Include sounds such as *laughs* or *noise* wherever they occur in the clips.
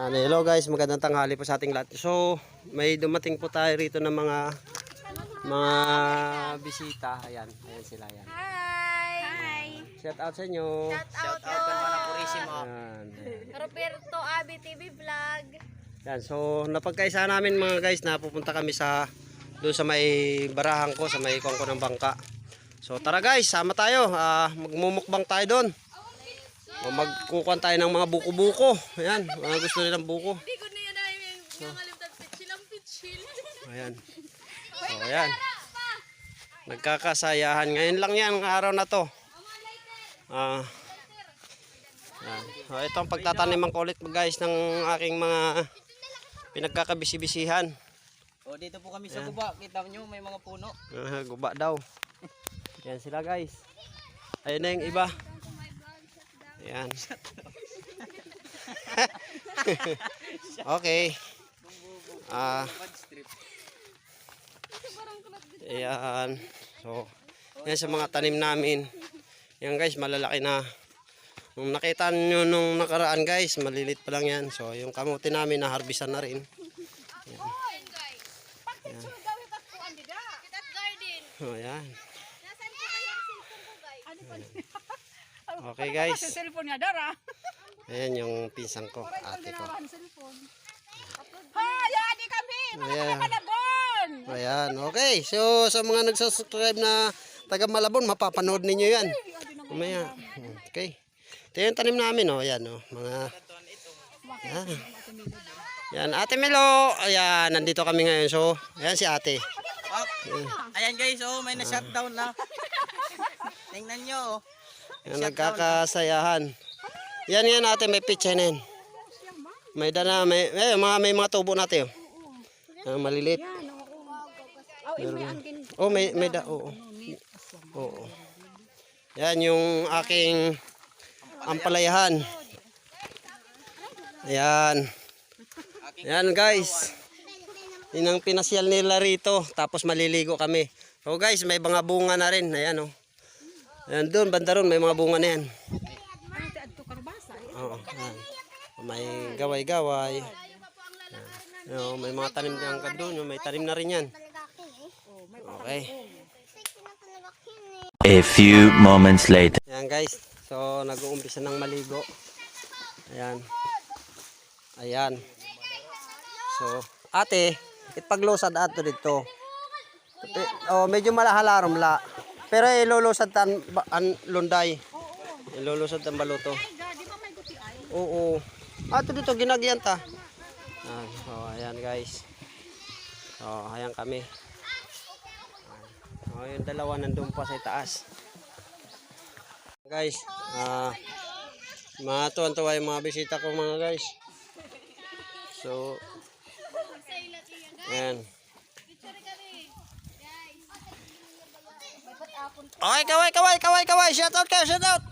Ah, hello guys, magandang tanghali po sa ating lahat. So, may dumating po tayo rito ng mga mga bisita. Ayan, ayan sila yan. Hi! Hi! Shout out sa inyo. Shout out po! Ayan. Roberto Abi TV Vlog. Yan, so napagkaisa namin mga guys na pupunta kami sa doon sa may barahan ko, sa may kongko ng bangka. So tara guys, sama tayo. Ah, magmumukbang tayo doon. O magkukuhan tayo ng mga buko-buko. Ayan, mga gusto nilang buko. Ayan. So ayan. Nagkakasayahan. Ngayon lang yan, ang araw na to. Ah. Yan. So, ito ang pagtatanim ko ulit guys ng aking mga pinagkakabisi-bisihan. O dito po kami sa guba, kita nyo may mga puno. Ah, guba daw. Yan sila guys. Ayun na yung iba. Yan. *laughs* *laughs* okay. Ah. Ayan. So, yan sa mga tanim namin. Yan guys, malalaki na. Nung nakita nyo nung nakaraan guys, malilit pa lang yan. So, yung kamote namin, naharbisan na rin. Kitat garden. Oh, yan. Nasaan po kaya ang cellphone ko guys? *laughs* Okay guys. Sa cellphone nga dara. Ayan yung pinsan ko, ate ko. Ha, yan di kami. Ayan. Malabon. Ayan, okay. So, sa mga nagsasubscribe na taga Malabon, mapapanood ninyo yan. Umaya. Okay. Ito yung tanim namin, oh. Ayan, oh. Mga... Ayan. Yan, Ate Melo. Ayan, nandito kami ngayon. So, ayan si ate. Ah, ayan guys, oh, may na-shutdown na. Tingnan nyo, oh. Yan, nagkakasayahan. Yan, yan ate, may yan. May dana, may, eh, mga, may mga tubo natin, oh. Ah, maliliit. Meron na. Oh, may, may da, oo. Oo. Yan yung aking ampalayahan. Ayan. Ayan guys. Yun ang pinasyal nila rito. Tapos maliligo kami. So guys, may mga bunga na rin. Ayan oh. Ayan doon, banda ron, may mga bunga na yan. Oo. ayan. May gaway-gaway. Oh, may mga tanim din ka doon. May tanim na rin yan. Okay. A few moments later. Ayan guys. So nag-uumpisa ng maligo. Ayan. Ayan. So, ate, ipaglusad ato dito. Ito- Oh, medyo malahalarom la. Pero ilulusad tan ba- an lunday. Ilulusad tan baluto. Oo. Ato dito ginagyan ta. Ayan. Oh, ayan guys. Oh, ayan kami. Oh, yung dalawa nandun pa sa taas. Guys, ah matuwan-tuwa yung mga bisita ko mga guys. So, ayan. Okay, kaway, kaway, kaway, kaway. Shout out kayo, shout out.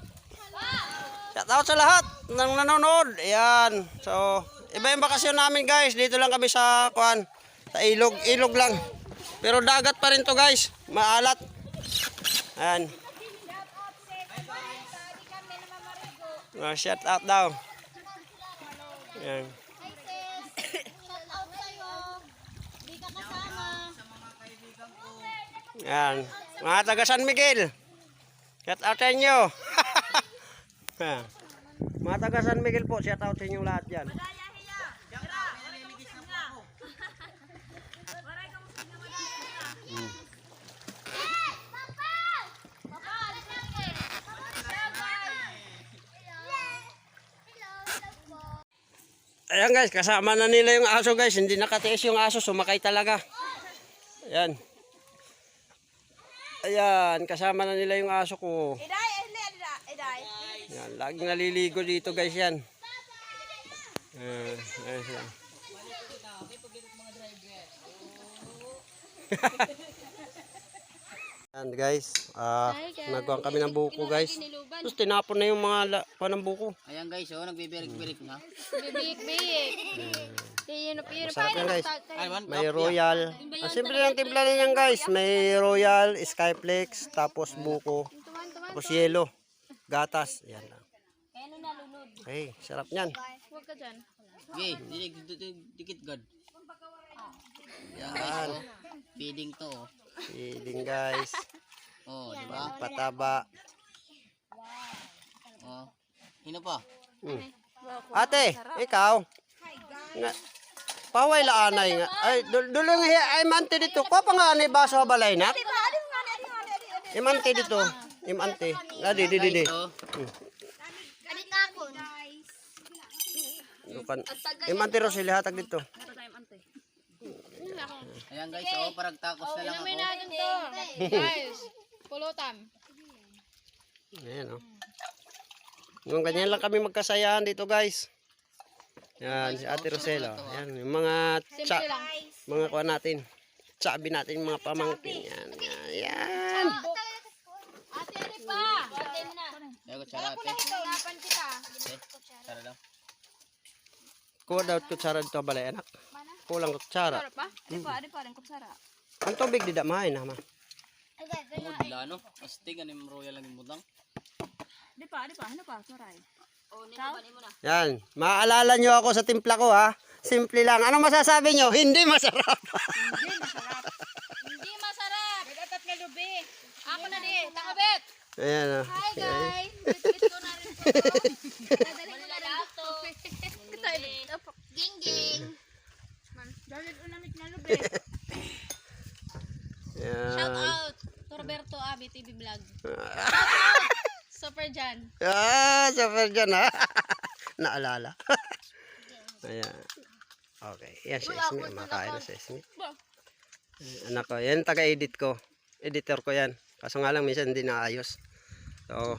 Shout out sa lahat ng nanonood. Ayan. So, iba yung bakasyon namin guys. Dito lang kami sa, kuan, sa ilog. Ilog lang. Pero dagat pa rin to guys. Maalat. Ayan. Ah, shout out daw. Ayan. Ayan. Mga taga San Miguel. Shout out sa inyo. *laughs* Mga taga San Miguel po, shout out sa inyo lahat dyan. Ayan guys, kasama na nila yung aso guys. Hindi nakatiis yung aso, sumakay talaga. Ayan. Ayan, kasama na nila yung aso ko. Iday, iday. Yan, laging naliligo dito guys yan. Uh, ayan siya. Yan *laughs* guys, ah nagkuhan kami ng buko guys. Tapos tinapon na yung mga kuha ng buko. Ayan guys, oh, nagbibirik-birik na. Bibig-big. Masarap yan guys. May royal. Ang simple lang timpla niyan guys. May royal, skyflex, tapos buko, tapos yelo, gatas. Yan lang. Okay, sarap niyan. Huwag ka dyan. Okay, dikit god. Yan guys. Feeding to, oh. Feeding guys. Oh, di ba? Pataba. Oh. Hino pa? Hmm. Ate, ikaw. Nga, paway la anay nga. Ay, dul- dulong hi- ay mante dito. Ko pa nga ni baso balay na. Imante dito. Imante. Adi di di di. Dukan. Imante ro sila hatag dito. Ayan guys, oh, parang takos na lang ako. Inumin natin to. Guys, pulutan. Ayan oh. Yung ganyan lang kami magkasayahan dito guys. Yan, si Ate Rosela. Yan, yung mga tsa, mga kuha natin. Tsabi natin mga pamangkin. Yan, yan, yan. Ate, ano pa? Ate mo na. Ayan, kutsara ate. Hanapan kita. Okay, kutsara daw. Kuha daw kutsara dito balay anak. Kulang kutsara. pa? Di pa, di pa rin kutsara. Ang tubig di da mahay na ma. Dila no. Astig anim royal lang yung mudang. Di pa, di pa. Ano pa? Saray. O, na. Yan, maalala nyo ako sa timpla ko ha. Simple lang. Anong masasabi nyo? Hindi masarap. Hindi masarap. Dapat na lubi. Ako na di. Takabit. Ayan oh. Hi guys. Bitbit ko na rin *laughs* po. Dadali ko na rin to. Ging ging. Dalit unamit na lubi. Shout Yan. out. Torberto Abi TV Vlog. Jan. Ah, super dyan ha. *laughs* Naalala. *laughs* Ayan. Okay. Yan si Esme. Makain na si Esme. Anak ko. Yan taga-edit ko. Editor ko yan. Kaso nga lang minsan hindi naayos. So,